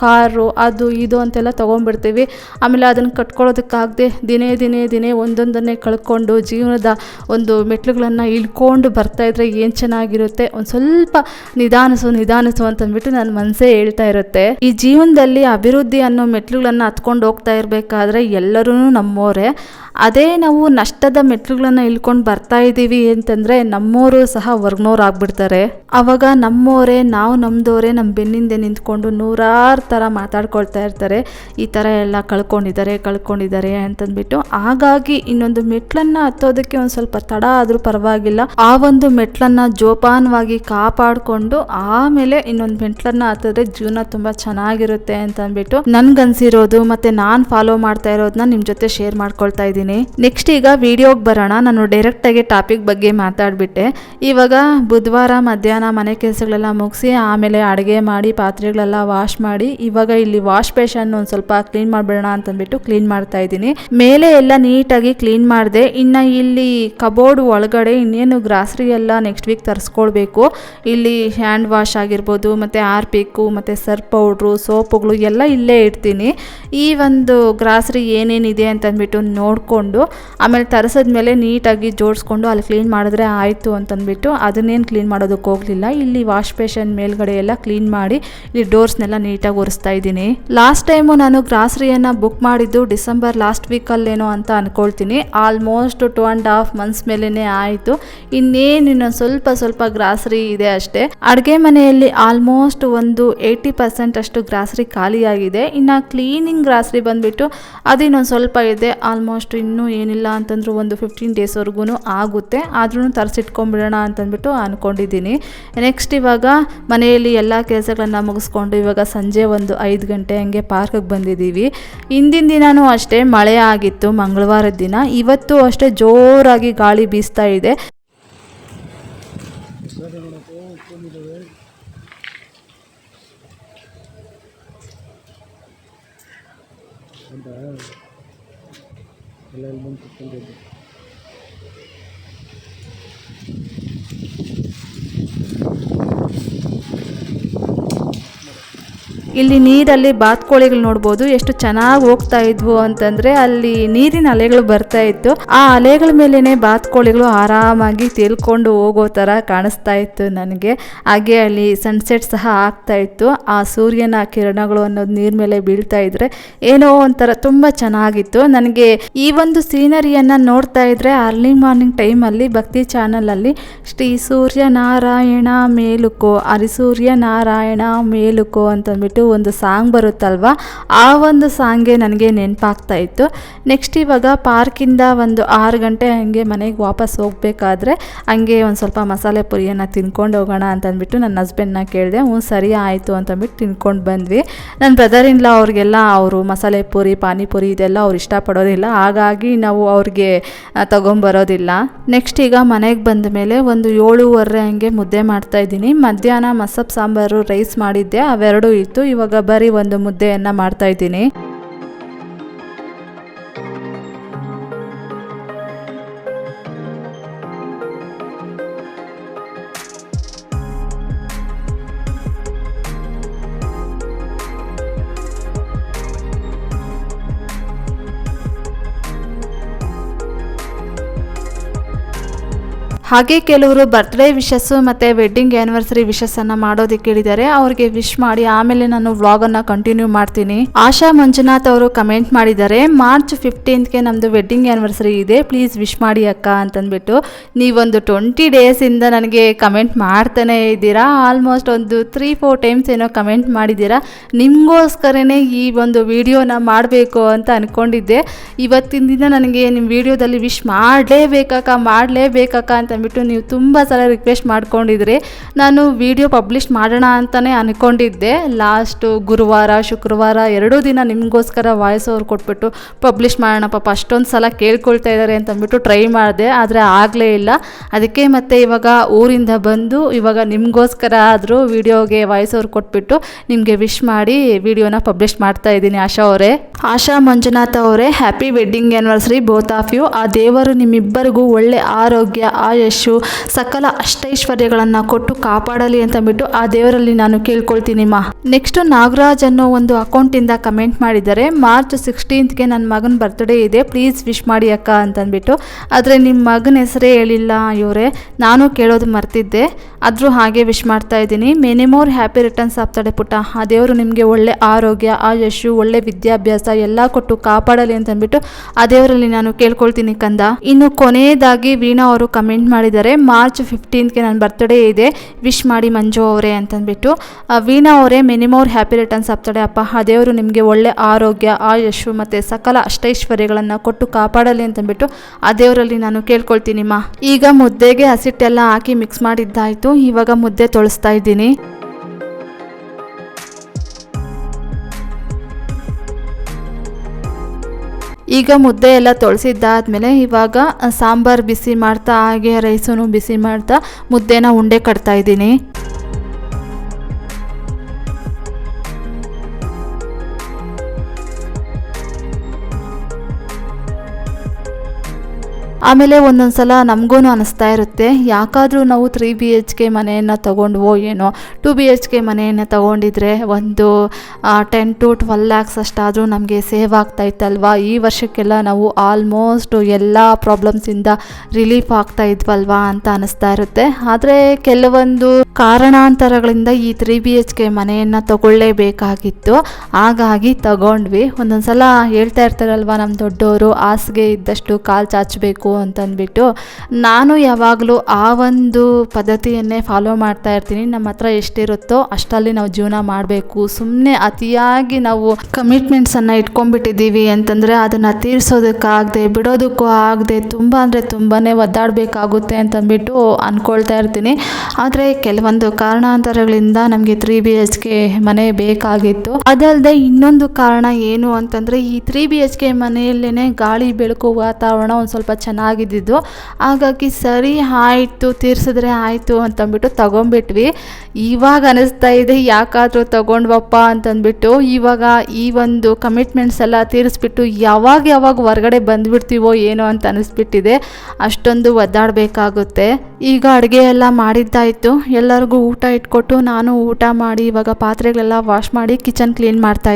ಕಾರು, ಅದು, ಇದು ಅಂತೆಲ್ಲ ತೊಗೊಂಡ್ಬಿಡ್ತೀವಿ. ಆಮೇಲೆ ಅದನ್ನು ಕಟ್ಕೊಳ್ಳೋದಕ್ಕಾಗದೆ ದಿನೇ ದಿನೇ ದಿನೇ ಒಂದೊಂದನ್ನೇ ಕಳ್ಕೊಂಡು ಜೀವನದ ಒಂದು ಮೆಟ್ಲುಗಳನ್ನು ಇಳ್ಕೊಂಡು ಬರ್ತಾಯಿದ್ರೆ ಏನು ಚೆನ್ನಾಗಿರುತ್ತೆ. ಒಂದು ಸ್ವಲ್ಪ ನಿಧಾನಿಸು ನಿಧಾನಿಸು ಅಂತಂದ್ಬಿಟ್ಟು ನನ್ನ ಮನಸ್ಸೇ ಹೇಳ್ತಾ ಇರುತ್ತೆ. ಈ ಜೀವನದಲ್ಲಿ ಅಭಿವೃದ್ಧಿ ಅನ್ನೋ ಮೆಟ್ಲುಗಳನ್ನು ಹತ್ಕೊಂಡು ಹೋಗ್ತಾ ಇರಬೇಕಾದ್ರೆ ಎಲ್ಲರೂ ನಮ್ಮೋರೆ. ಅದೇ ನಾವು ನಷ್ಟದ ಮೆಟ್ಲುಗಳನ್ನು ಇಳ್ಕೊಂಡು ಬರ್ತಾ ಇದ್ದೀವಿ ಅಂತಂದರೆ ನಮ್ಮೋರು ಸಹ ವರ್ಗ್ನೋರು ಆಗ್ಬಿಡ್ತಾರೆ ಅವಾಗ ನಮ್ಮೋರೇ, ನಾವು ನಮ್ಮದೋರೆ ನಮ್ಮ ಬೆನ್ನಿಂದೆ ನಿಂತ್ಕೊಂಡು ನೂರಾರು ಥರ ಮಾತಾಡ್ಕೊಳ್ತಾ ಇರ್ತಾರೆ. ಈ ಥರ ಎಲ್ಲ ಕಳ್ಕೊಂಡಿದ್ದಾರೆ ಕಳ್ಕೊಂಡಿದ್ದಾರೆ ಅಂತಂದ್ಬಿಟ್ಟು. ಹಾಗಾಗಿ ಇನ್ನೊಂದು ಮೆಟ್ಲನ್ನು ಹತ್ತೋದಕ್ಕೆ ಒಂದು ಸ್ವಲ್ಪ ತಡ ಆದರೂ ಪರವಾಗಿಲ್ಲ. ಆ ಒಂದು ಮೆಟ್ಲನ್ನು ಜೋಪಾನವಾಗಿ ಕಾಪಾಡಿಕೊಂಡು ಆಮೇಲೆ ಇನ್ನೊಂದು ಮೆಟ್ಲನ್ನು ಹತ್ತಿದ್ರೆ ಜೀವನ ತುಂಬ ಚೆನ್ನಾಗಿರುತ್ತೆ ಅಂತ ಅಂದ್ಬಿಟ್ಟು ನನ್ಗನ್ಸಿರೋದು ಮತ್ತೆ ನಾನು ಫಾಲೋ ಮಾಡ್ತಾ ಇರೋದನ್ನ ನಿಮ್ಮ ಜೊತೆ ಶೇರ್ ಮಾಡ್ಕೊಳ್ತಾ ಇದ್ದೀನಿ. ನೆಕ್ಸ್ಟ್ ಈಗ ವಿಡಿಯೋಗೆ ಬರೋಣ. ನಾನು ಡೈರೆಕ್ಟಾಗಿ ಟಾಪಿಕ್ ಬಗ್ಗೆ ಮಾತಾಡ್ಬಿಟ್ಟೆ. ಇವಾಗ ಬುಧವಾರ ಮಧ್ಯಾಹ್ನ ಮನೆ ಕೆಲಸಗಳೆಲ್ಲ ಮುಗಿಸಿ, ಆಮೇಲೆ ಅಡುಗೆ ಮಾಡಿ, ಪಾತ್ರೆಗಳೆಲ್ಲ ವಾಶ್ ಮಾಡಿ, ಇವಾಗ ಇಲ್ಲಿ ವಾಶ್ ಬೇಷನ್ ಒಂದು ಸ್ವಲ್ಪ ಕ್ಲೀನ್ ಮಾಡಿಬಿಡೋಣ ಅಂತಂದ್ಬಿಟ್ಟು ಕ್ಲೀನ್ ಮಾಡ್ತಾ ಇದ್ದೀನಿ. ಮೇಲೆ ಎಲ್ಲ ನೀಟಾಗಿ ಕ್ಲೀನ್ ಮಾಡಿದೆ. ಇನ್ನು ಇಲ್ಲಿ ಕಬೋರ್ಡ್ ಒಳಗಡೆ ಇನ್ನೇನು ಗ್ರಾಸರಿ ಎಲ್ಲ ನೆಕ್ಸ್ಟ್ ವೀಕ್ ತರಿಸ್ಕೊಳ್ಬೇಕು. ಇಲ್ಲಿ ಹ್ಯಾಂಡ್ ವಾಶ್ ಆಗಿರ್ಬೋದು, ಮತ್ತು ಆರ್ಪಿಕ್ಕು ಮತ್ತು ಸರ್ಪ್ ಪೌಡ್ರು ಸೋಪುಗಳು ಎಲ್ಲ ಇಲ್ಲೇ ಇಡ್ತೀನಿ. ಈ ಒಂದು ಗ್ರಾಸರಿ ಏನೇನಿದೆ ಅಂತಂದ್ಬಿಟ್ಟು ನೋಡಿಕೊಂಡು ಆಮೇಲೆ ತರಿಸಿದ್ಮೇಲೆ ನೀಟಾಗಿ ಜೋಡಿಸ್ಕೊಂಡು ಅಲ್ಲಿ ಕ್ಲೀನ್ ಮಾಡಿದ್ರೆ ಆಯಿತು ಅಂತಂದ್ಬಿಟ್ಟು ಅದನ್ನೇನು ಕ್ಲೀನ್ ಮಾಡೋದಕ್ಕೆ ಹೋಗಲಿಲ್ಲ. ಇಲ್ಲಿ ವಾಶ್ ಬೇಷನ್ ಮೇಲ್ಗಡೆ ಎಲ್ಲ ಕ್ಲೀನ್ ಮಾಡಿ ಇಲ್ಲಿ ಡೋರ್ಸ್ನೆಲ್ಲ ನೀಟಾಗಿ ಒರೆಸ್ತಾ ಇದ್ದೀನಿ. ಲಾಸ್ಟ್ ಟೈಮು ನಾನು ಗ್ರಾಸರಿಯನ್ನು ಬುಕ್ ಮಾಡಿದ್ದು ಡಿಸೆಂಬರ್ ಲಾಸ್ಟ್ ವೀಕಲ್ಲೇನೋ ಅಂತ ಅಂದ್ಕೊಳ್ತೀನಿ almost two and half months ಮೇಲೇ ಆಯಿತು. ಇನ್ನೇನು ಇನ್ನೊಂದು ಸ್ವಲ್ಪ ಸ್ವಲ್ಪ ಗ್ರಾಸರಿ ಇದೆ ಅಷ್ಟೇ. ಅಡುಗೆ ಮನೆಯಲ್ಲಿ ಆಲ್ಮೋಸ್ಟ್ ಒಂದು ಏಯ್ಟಿ ಪರ್ಸೆಂಟ್ ಅಷ್ಟು ಗ್ರಾಸರಿ ಖಾಲಿಯಾಗಿದೆ. ಇನ್ನು ಕ್ಲೀನಿಂಗ್ ಗ್ರಾಸರಿ ಬಂದುಬಿಟ್ಟು ಅದು ಇನ್ನೊಂದು ಸ್ವಲ್ಪ ಇದೆ. ಆಲ್ಮೋಸ್ಟ್ ಇನ್ನೂ ಏನಿಲ್ಲ ಅಂತಂದರೂ ಒಂದು ಫಿಫ್ಟೀನ್ ಡೇಸ್ವರೆಗೂ ಆಗುತ್ತೆ. ಆದ್ರೂ ತರಿಸಿಟ್ಕೊಂಡ್ಬಿಡೋಣ ಅಂತಂದ್ಬಿಟ್ಟು ಅಂದ್ಕೊಂಡಿದ್ದೀನಿ ನೆಕ್ಸ್ಟ್ ಇವಾಗ ಮನೆಯಲ್ಲಿ ಎಲ್ಲ ಕೆಲಸಗಳನ್ನ ಮುಗಿಸ್ಕೊಂಡು ಇವಾಗ ಸಂಜೆ ಒಂದು ಐದು ಗಂಟೆ ಹಂಗೆ ಪಾರ್ಕಿಗೆ ಬಂದಿದ್ದೀವಿ. ಹಿಂದಿನ ದಿನವೂ ಅಷ್ಟೇ ಮಳೆ ಆಗಿತ್ತು ಮಂಗಳವಾರದ ದಿನ. ಇವತ್ತು ಅಷ್ಟೇ ಜೋರಾಗಿ ಗಾಳಿ ಬೀಸ್ತಾ ಇದೆ. el álbum que ಇಲ್ಲಿ ನೀರಲ್ಲಿ ಬಾತ್ಕೋಳಿಗಳು ನೋಡ್ಬೋದು ಎಷ್ಟು ಚೆನ್ನಾಗಿ ಹೋಗ್ತಾ ಇದ್ವು ಅಂತಂದ್ರೆ ಅಲ್ಲಿ ನೀರಿನ ಅಲೆಗಳು ಬರ್ತಾ ಇತ್ತು. ಆ ಅಲೆಗಳ ಮೇಲೇನೆ ಬಾತ್ಕೋಳಿಗಳು ಆರಾಮಾಗಿ ತೇಲ್ಕೊಂಡು ಹೋಗೋ ತರ ಕಾಣಿಸ್ತಾ ಇತ್ತು ನನಗೆ. ಹಾಗೆ ಅಲ್ಲಿ ಸನ್ಸೆಟ್ ಸಹ ಆಗ್ತಾ ಇತ್ತು. ಆ ಸೂರ್ಯನ ಕಿರಣಗಳು ಅನ್ನೋದು ನೀರ್ ಮೇಲೆ ಬೀಳ್ತಾ ಇದ್ರೆ ಏನೋ ಒಂಥರ ತುಂಬಾ ಚೆನ್ನಾಗಿತ್ತು. ನನಗೆ ಈ ಒಂದು ಸೀನರಿಯನ್ನ ನೋಡ್ತಾ ಇದ್ರೆ ಅರ್ಲಿ ಮಾರ್ನಿಂಗ್ ಟೈಮ್ ಅಲ್ಲಿ ಭಕ್ತಿ ಚಾನಲ್ ಅಲ್ಲಿ ಶ್ರೀ ಸೂರ್ಯ ನಾರಾಯಣ ಮೇಲುಕೋ ಹರಿಸೂರ್ಯ ನಾರಾಯಣ ಮೇಲುಕೋ ಅಂತಂದ್ಬಿಟ್ಟು ಒಂದು ಸಾಂಗ್ ಬರುತ್ತಲ್ವ? ಆ ಒಂದು ಸಾಂಗೆ ನನಗೆ ನೆನಪಾಗ್ತಾ ಇತ್ತು. ನೆಕ್ಸ್ಟ್ ಇವಾಗ ಪಾರ್ಕಿಂದ ಒಂದು ಆರು ಗಂಟೆ ಹಂಗೆ ಮನೆಗೆ ವಾಪಸ್ ಹೋಗಬೇಕಾದ್ರೆ ಹಂಗೆ ಒಂದು ಸ್ವಲ್ಪ ಮಸಾಲೆ ಪುರಿಯನ್ನು ತಿನ್ಕೊಂಡು ಹೋಗೋಣ ಅಂತಂದ್ಬಿಟ್ಟು ನನ್ನ ಹಸ್ಬೆಂಡ್ನ ಕೇಳಿದೆ, ಹ್ಞೂ, ಸರಿ ಆಯಿತು ಅಂತಂದ್ಬಿಟ್ಟು ತಿನ್ಕೊಂಡು ಬಂದ್ವಿ. ನನ್ನ ಬ್ರದರ್ ಇನ್ ಲಾ ಅವ್ರಿಗೆಲ್ಲ ಅವರು ಮಸಾಲೆ ಪೂರಿ, ಪಾನಿಪುರಿ ಇದೆಲ್ಲ ಅವ್ರು ಇಷ್ಟಪಡೋದಿಲ್ಲ. ಹಾಗಾಗಿ ನಾವು ಅವ್ರಿಗೆ ತಗೊಂಬರೋದಿಲ್ಲ. ನೆಕ್ಸ್ಟ್ ಈಗ ಮನೆಗೆ ಬಂದ ಮೇಲೆ ಒಂದು ಏಳುವರೆ ಹಂಗೆ ಮುದ್ದೆ ಮಾಡ್ತಾ ಇದ್ದೀನಿ. ಮಧ್ಯಾಹ್ನ ಮಸಬ್ ಸಾಂಬಾರು ರೈಸ್ ಮಾಡಿದ್ದೆ. ಅವೆರಡು ಇತ್ತು. ಇವಾಗ ಬರೀ ಒಂದು ಮುದ್ದೆಯನ್ನು ಮಾಡ್ತಾ ಹಾಗೆ ಕೆಲವರು ಬರ್ತ್ಡೇ ವಿಶಸ್ಸು ಮತ್ತು ವೆಡ್ಡಿಂಗ್ ಆ್ಯನಿವರ್ಸರಿ ವಿಶಸ್ಸನ್ನು ಮಾಡೋದಕ್ಕೆ ಹೇಳಿದ್ದಾರೆ ಅವ್ರಿಗೆ ವಿಶ್ ಮಾಡಿ ಆಮೇಲೆ ನಾನು ವ್ಲಾಗನ್ನು ಕಂಟಿನ್ಯೂ ಮಾಡ್ತೀನಿ. ಆಶಾ ಮಂಜುನಾಥ್ ಅವರು ಕಮೆಂಟ್ ಮಾಡಿದ್ದಾರೆ ಮಾರ್ಚ್ ಫಿಫ್ಟೀನ್ತ್ಗೆ ನಮ್ಮದು ವೆಡ್ಡಿಂಗ್ ಆ್ಯನಿವರ್ಸರಿ ಇದೆ ಪ್ಲೀಸ್ ವಿಶ್ ಮಾಡಿ ಅಕ್ಕ ಅಂತಂದ್ಬಿಟ್ಟು. ನೀವೊಂದು ಟ್ವೆಂಟಿ ಡೇಸಿಂದ ನನಗೆ ಕಮೆಂಟ್ ಮಾಡ್ತಾನೆ ಇದ್ದೀರಾ? ಆಲ್ಮೋಸ್ಟ್ ಒಂದು ತ್ರೀ ಫೋರ್ ಟೈಮ್ಸ್ ಏನೋ ಕಮೆಂಟ್ ಮಾಡಿದ್ದೀರಾ? ನಿಮಗೋಸ್ಕರನೇ ಈ ಒಂದು ವಿಡಿಯೋನ ಮಾಡಬೇಕು ಅಂತ ಅಂದ್ಕೊಂಡಿದ್ದೆ ಇವತ್ತಿನ ದಿನ ನನಗೆ ನಿಮ್ಮ ವಿಡಿಯೋದಲ್ಲಿ ವಿಶ್ ಮಾಡಲೇಬೇಕಕ್ಕ ಮಾಡಲೇಬೇಕಕ್ಕ ಅಂತಂದ್ಬಿಟ್ಟು ನೀವು ತುಂಬ ಸಲ ರಿಕ್ವೆಸ್ಟ್ ಮಾಡ್ಕೊಂಡಿದ್ರಿ. ನಾನು ವಿಡಿಯೋ ಪಬ್ಲಿಷ್ ಮಾಡೋಣ ಅಂತಲೇ ಅಂದ್ಕೊಂಡಿದ್ದೆ ಲಾಸ್ಟು ಗುರುವಾರ, ಶುಕ್ರವಾರ ಎರಡೂ ದಿನ ನಿಮಗೋಸ್ಕರ ವಾಯ್ಸ್ ಓವರ್ ಕೊಟ್ಬಿಟ್ಟು ಪಬ್ಲಿಷ್ ಮಾಡೋಣ ಪಾಪ, ಅಷ್ಟೊಂದು ಸಲ ಕೇಳ್ಕೊಳ್ತಾ ಇದ್ದಾರೆ ಅಂತಂದ್ಬಿಟ್ಟು ಟ್ರೈ ಮಾಡಿದೆ. ಆದರೆ ಆಗಲೇ ಇಲ್ಲ. ಅದಕ್ಕೆ ಮತ್ತೆ ಇವಾಗ ಊರಿಂದ ಬಂದು ಇವಾಗ ನಿಮಗೋಸ್ಕರ ಆದರೂ ವಿಡಿಯೋಗೆ ವಾಯ್ಸ್ ಓವರ್ ಕೊಟ್ಬಿಟ್ಟು ನಿಮಗೆ ವಿಶ್ ಮಾಡಿ ವಿಡಿಯೋನ ಪಬ್ಲಿಷ್ ಮಾಡ್ತಾ ಇದ್ದೀನಿ ಆಶಾ ಅವರೇ. ಆಶಾ ಮಂಜುನಾಥ ಅವರೇ happy wedding anniversary both of you ಆ ದೇವರು ನಿಮ್ಮಿಬ್ಬರಿಗೂ ಒಳ್ಳೆ ಆರೋಗ್ಯ ಆಯಸ್ಸು ಸಕಲ ಅಷ್ಟೈಶ್ವರ್ಯಗಳನ್ನು ಕೊಟ್ಟು ಕಾಪಾಡಲಿ ಅಂತ ಬಿಟ್ಟು ಆ ದೇವರಲ್ಲಿ ನಾನು ಕೇಳ್ಕೊಳ್ತೀನಿ ಮಾ. ನೆಕ್ಸ್ಟ್ ನಾಗರಾಜ್ ಅನ್ನೋ ಒಂದು ಅಕೌಂಟಿಂದ ಕಮೆಂಟ್ ಮಾಡಿದ್ದಾರೆ. ಮಾರ್ಚ್ ಸಿಕ್ಸ್ಟೀನ್ತ್ಗೆ ನನ್ನ ಮಗನ ಬರ್ತ್ಡೇ ಇದೆ. ಪ್ಲೀಸ್ ವಿಶ್ ಮಾಡಿ ಅಕ್ಕ ಅಂತಂದ್ಬಿಟ್ಟು ಆದರೆ ನಿಮ್ಮ ಮಗನ ಹೆಸರೇ ಹೇಳಿಲ್ಲ ಇವರೇ. ನಾನು ಕೇಳೋದು ಮರ್ತಿದ್ದೆ. ಆದರೂ ಹಾಗೆ ವಿಶ್ ಮಾಡ್ತಾ ಇದ್ದೀನಿ. ಮೆನಿ ಮೋರ್ ಹ್ಯಾಪಿ ರಿಟರ್ನ್ಸ್ ಆಗ್ತಾಳೆ ಪುಟ್ಟ. ಆ ದೇವರು ನಿಮಗೆ ಒಳ್ಳೆ ಆರೋಗ್ಯ, ಆ ಯಶು ಒಳ್ಳೆ ವಿದ್ಯಾಭ್ಯಾಸ ಎಲ್ಲ ಕೊಟ್ಟು ಕಾಪಾಡಲಿ ಅಂತಂದ್ಬಿಟ್ಟು ಆ ದೇವರಲ್ಲಿ ನಾನು ಕೇಳ್ಕೊಳ್ತೀನಿ ಕಂದ. ಇನ್ನು ಕೊನೆಯದಾಗಿ ವೀಣಾ ಅವರು ಕಮೆಂಟ್ ಮಾಡಿದ್ದಾರೆ. ಮಾರ್ಚ್ ಫಿಫ್ಟೀನ್ತ್ಗೆ ನನ್ನ ಬರ್ತ್ಡೇ ಇದೆ. ವಿಶ್ ಮಾಡಿ ಮಂಜು ಅವರೇ ಅಂತಂದ್ಬಿಟ್ಟು. ಆ, ವೀಣಾ ಅವರೇ ಮಿನಿಮೋರ್ ಹ್ಯಾಪಿ ರಿಟರ್ನ್ಸ್ ಆಗ್ತಾಳೆ. ಅಪ್ಪ ಆ ದೇವರು ನಿಮಗೆ ಒಳ್ಳೆ ಆರೋಗ್ಯ ಆಯಸ್ಸು ಮತ್ತು ಸಕಲ ಅಷ್ಟೈಶ್ವರ್ಯಗಳನ್ನು ಕೊಟ್ಟು ಕಾಪಾಡಲಿ ಅಂತಂದ್ಬಿಟ್ಟು ಆ ದೇವರಲ್ಲಿ ನಾನು ಕೇಳ್ಕೊಳ್ತೀನಿಮ್ಮ ಈಗ ಮುದ್ದೆಗೆ ಹಸಿಟ್ಟೆಲ್ಲ ಹಾಕಿ ಮಿಕ್ಸ್ ಮಾಡಿದ್ದಾಯಿತು. ಇವಾಗ ಮುದ್ದೆ ತೊಳಸ್ತಾ ಇದ್ದೀನಿ. ಈಗ ಮುದ್ದೆ ಎಲ್ಲ ತೊಳಸಿದ್ದಾದ್ಮೇಲೆ ಇವಾಗ ಸಾಂಬಾರು ಬಿಸಿ ಮಾಡ್ತಾ, ಹಾಗೆ ರೈಸನ್ನು ಬಿಸಿ ಮಾಡ್ತಾ ಮುದ್ದೆನ ಉಂಡೆ ಕಟ್ತಾ ಇದ್ದೀನಿ. ಆಮೇಲೆ ಒಂದೊಂದು ಸಲ ನಮಗೂ ಅನಿಸ್ತಾ ಇರುತ್ತೆ. ಯಾಕಾದರೂ ನಾವು ತ್ರೀ ಬಿ ಎಚ್ ಕೆ ಮನೆಯನ್ನು ತೊಗೊಂಡ್ವೋ ಏನೋ ಟು ಬಿ ಎಚ್ ಕೆ ಮನೆಯನ್ನು ತೊಗೊಂಡಿದ್ರೆ ಒಂದು ಟೆನ್ ಟು ಟ್ವೆಲ್ ಲ್ಯಾಕ್ಸ್ ಅಷ್ಟಾದರೂ ನಮಗೆ ಸೇವ್ ಆಗ್ತಾ ಇತ್ತಲ್ವಾ? ಈ ವರ್ಷಕ್ಕೆಲ್ಲ ನಾವು ಆಲ್ಮೋಸ್ಟ್ ಎಲ್ಲ ಪ್ರಾಬ್ಲಮ್ಸಿಂದ ರಿಲೀಫ್ ಆಗ್ತಾ ಇದ್ವಲ್ವಾ ಅಂತ ಅನಿಸ್ತಾ ಇರುತ್ತೆ. ಆದರೆ ಕೆಲವೊಂದು ಕಾರಣಾಂತರಗಳಿಂದ ಈ ತ್ರೀ ಬಿ ಎಚ್ ಕೆ ಮನೆಯನ್ನು ತಗೊಳ್ಳೇಬೇಕಾಗಿತ್ತು. ಹಾಗಾಗಿ ತಗೊಂಡ್ವಿ. ಒಂದೊಂದು ಸಲ ಹೇಳ್ತಾ ಇರ್ತಾರಲ್ವ ನಮ್ಮ ದೊಡ್ಡವರು ಹಾಸಿಗೆ ಇದ್ದಷ್ಟು ಕಾಲು ಚಾಚಬೇಕು ಅಂತಂದ್ಬಿಟ್ಟು, ನಾನು ಯಾವಾಗಲೂ ಆ ಒಂದು ಪದ್ಧತಿಯನ್ನೇ ಫಾಲೋ ಮಾಡ್ತಾ ಇರ್ತೀನಿ. ನಮ್ಮ ಹತ್ರ ಎಷ್ಟಿರುತ್ತೋ ಅಷ್ಟಲ್ಲಿ ನಾವು ಜೀವನ ಮಾಡಬೇಕು. ಸುಮ್ಮನೆ ಅತಿಯಾಗಿ ನಾವು ಕಮಿಟ್ಮೆಂಟ್ಸನ್ನು ಇಟ್ಕೊಂಡ್ಬಿಟ್ಟಿದ್ದೀವಿ ಅಂತಂದರೆ ಅದನ್ನು ತೀರಿಸೋದಕ್ಕಾಗದೆ, ಬಿಡೋದಕ್ಕೂ ಆಗದೆ, ತುಂಬ ಅಂದರೆ ತುಂಬಾ ಒದ್ದಾಡಬೇಕಾಗುತ್ತೆ ಅಂತಂದ್ಬಿಟ್ಟು ಅಂದ್ಕೊಳ್ತಾ ಇರ್ತೀನಿ. ಆದರೆ ಕೆಲವೊಂದು ಕಾರಣಾಂತರಗಳಿಂದ ನಮಗೆ ತ್ರೀ ಬಿ ಎಚ್ ಕೆ ಮನೆ ಬೇಕಾಗಿತ್ತು. ಅದಲ್ಲದೆ ಇನ್ನೊಂದು ಕಾರಣ ಏನು ಅಂತಂದರೆ, ಈ ತ್ರೀ ಬಿ ಎಚ್ ಕೆ ಮನೆಯಲ್ಲೇ ಗಾಳಿ, ಬೆಳಕು, ವಾತಾವರಣ ಒಂದು ಸ್ವಲ್ಪ ಚೆನ್ನಾಗಿದ್ದಿದ್ದು ಹಾಗಾಗಿ ಸರಿ, ಆಯಿತು, ತೀರ್ಸಿದ್ರೆ ಆಯಿತು ಅಂತಂದ್ಬಿಟ್ಟು ತಗೊಂಬಿಟ್ವಿ. ಇವಾಗ ಅನಿಸ್ತಾ ಇದೆ, ಯಾಕಾದರೂ ತೊಗೊಂಡ್ವಪ್ಪ ಅಂತಂದ್ಬಿಟ್ಟು ಇವಾಗ ಈ ಒಂದು ಕಮಿಟ್ಮೆಂಟ್ಸ್ ಎಲ್ಲ ತೀರಿಸ್ಬಿಟ್ಟು ಯಾವಾಗ ಯಾವಾಗ ಹೊರಗಡೆ ಬಂದುಬಿಡ್ತೀವೋ ಏನೋ ಅಂತ ಅನಿಸ್ಬಿಟ್ಟಿದೆ. ಅಷ್ಟೊಂದು ಒದ್ದಾಡಬೇಕಾಗುತ್ತೆ. ಈಗ ಅಡುಗೆ ಎಲ್ಲ ಮಾಡಿದ್ದಾಯಿತು. ಎಲ್ಲರಿಗೂ ಊಟ ಇಟ್ಕೊಟ್ಟು ನಾನು ಊಟ ಮಾಡಿ, ಇವಾಗ ಪಾತ್ರೆಗಳೆಲ್ಲ ವಾಶ್ ಮಾಡಿ ಕಿಚನ್ ಕ್ಲೀನ್ ಮಾಡ್ತಾ